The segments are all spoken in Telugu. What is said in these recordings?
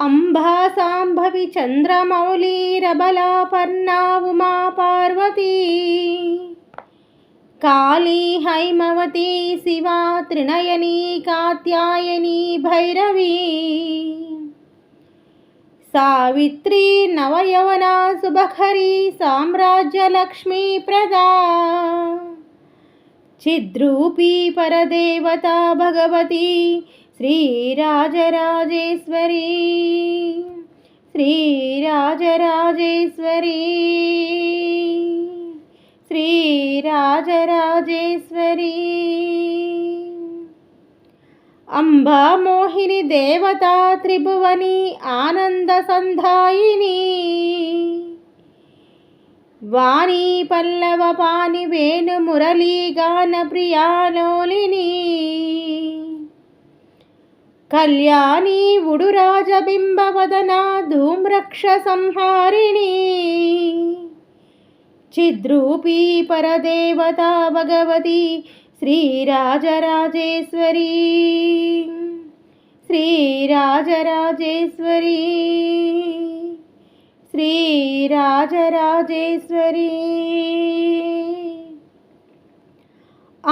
అంబా సాంభవి చంద్రమౌళీరబలాపర్ణా ఉమా పార్వతీ. కాళీ హైమవతి శివా త్రినయనీ కాత్యాయనీ భైరవీ. సావిత్రీ నవయవనా శుభకరీ సామ్రాజ్యలక్ష్మీ ప్రదా. చిద్రూపీ పరదేవత భగవతి శ్రీరాజరాజేశ్వరీ శ్రీరాజరాజేశ్వరీ శ్రీరాజరాజేశ్వరీ. అంబా మోహిని దేవతా త్రిభువని ఆనంద సంధాయిని వాణి పల్లవ పాని వేణు మురళీ గాన ప్రియాలోలిని కళ్యాణి ఉడురాజబింబవదన ధూమ్రక్ష సంహారిణి చిద్రూపీ పరదేవత భగవతి శ్రీరాజరాజేశ్వరీ. శ్రీరాజరాజేశ్వరీ. శ్రీరాజరాజేశ్వరీ.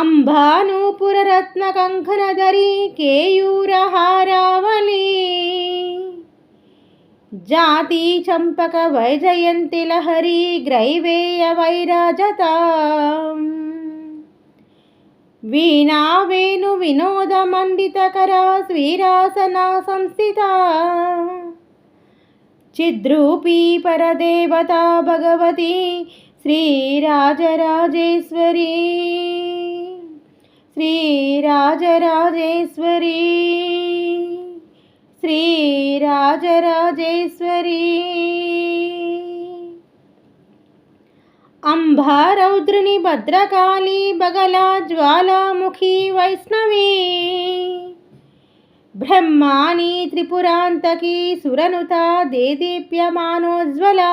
అంబానూపురరత్నకంకణధరీ కేయూరహారావళి. జాతి చంపక వైజయంతి లహరి గ్రైవేయ వైరాజత. వీణా వేణు వినోదమండితకర శ్రీరాసన సంస్థిత. చిద్రూపీ పరదేవత భగవతి శ్రీరాజరాజేశ్వరీ. శ్రీరాజరాజేశ్వరీ. శ్రీరాజరాజేశ్వరీ. అంబారౌద్రుని భద్రకాళి బగల జ్వాలాముఖి వైష్ణవీ. బ్రహ్మాణి త్రిపురాంతకి సురనుత దేదీప్యమానోజ్వలా.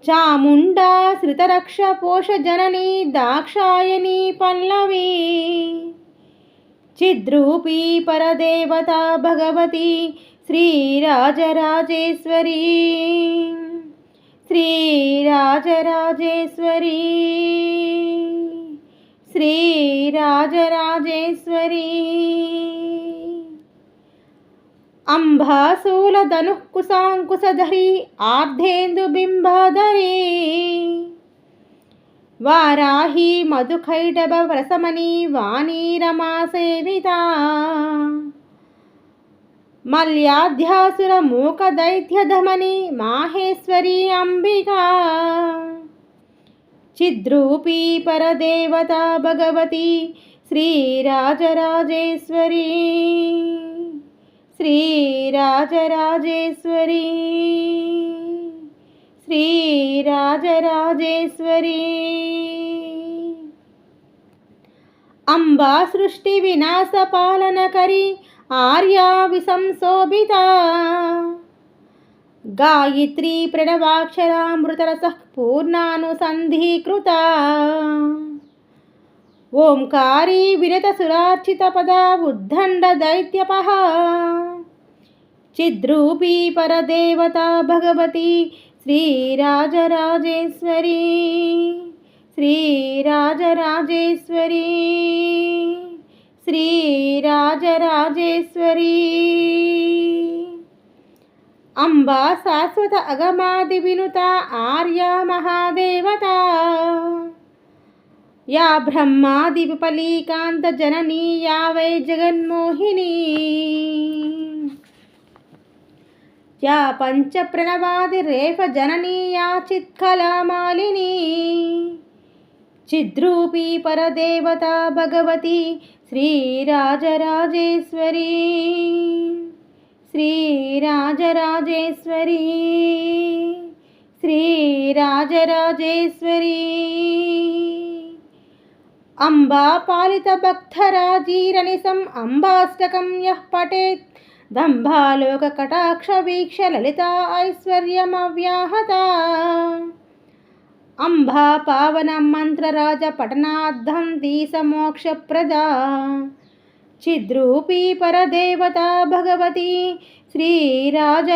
చాముండా శ్రితరక్ష పోష జనని దాక్షాయని పల్లవి. చిద్రూపీ పరదేవత భగవతి శ్రీరాజరాజేశ్వరీ. శ్రీరాజరాజేశ్వరీ. శ్రీరాజరాజేశ్వరీ. అంబాశూలధను కుశాంకుశధరి ఆర్ధేందుబింబాధరీ. వారాహి మధుఖైటభ వ్రసమణి వాణీరమాసేవిత. మల్యాధ్యాసుర మూక దైత్యధమని మాహేశ్వరీ అంబికా. చిద్రూపీ పరదేవత భగవతి శ్రీరాజరాజేశ్వరీ. శ్రీ రాజరాజేశ్వరి. శ్రీ రాజరాజేశ్వరి. అంబా సృష్టి వినాశ పాలనకరి ఆర్యా విసంశోభిత గాయత్రీ ప్రణవాక్షరామృతరస పూర్ణానుసంధీకృత. ఓంకారీ వినతసురార్చిత పద ఉద్దండ దైత్యపహ చిద్రూపీ పరదేవత భగవతి శ్రీరాజరాజేశ్వరీ శ్రీరాజరాజేశ్వరీ శ్రీరాజరాజేశ్వరీ అంబ శాశ్వత అగమాది వినుత ఆర్య మహాదేవత యా బ్రహ్మాది విపలీకాంత జననీ యా వై జగన్మోహిని యా పంచప్రణవాది రేఫ జననీ చిత్కలామాలిని. చిద్రూపీ పరదేవత భగవతి శ్రీరాజరాజేశ్వరీ. శ్రీరాజరాజేశ్వరీ. శ్రీరాజరాజేశ్వరీ. అంబా పాలిత భక్తరాజీరణిసం అంబాష్టకం యః పఠేత్. దంభాలోక కటాక్ష వీక్ష లలిత ఐశ్వర్యమవ్యాహత అంబా పావన మంత్రరాజ పఠనార్థం దీసమోక్షప్రదా చిద్రూపీ పరదేవత భగవతి శ్రీరాజరాజేశ్వరీ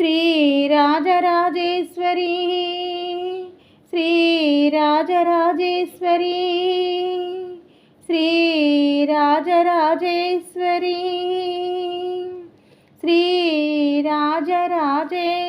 శ్రీరాజరాజేశ్వరీ శ్రీరాజరాజేశ్వరీ శ్రీ రాజరాజేశ్వరీ. శ్రీరాజరాజే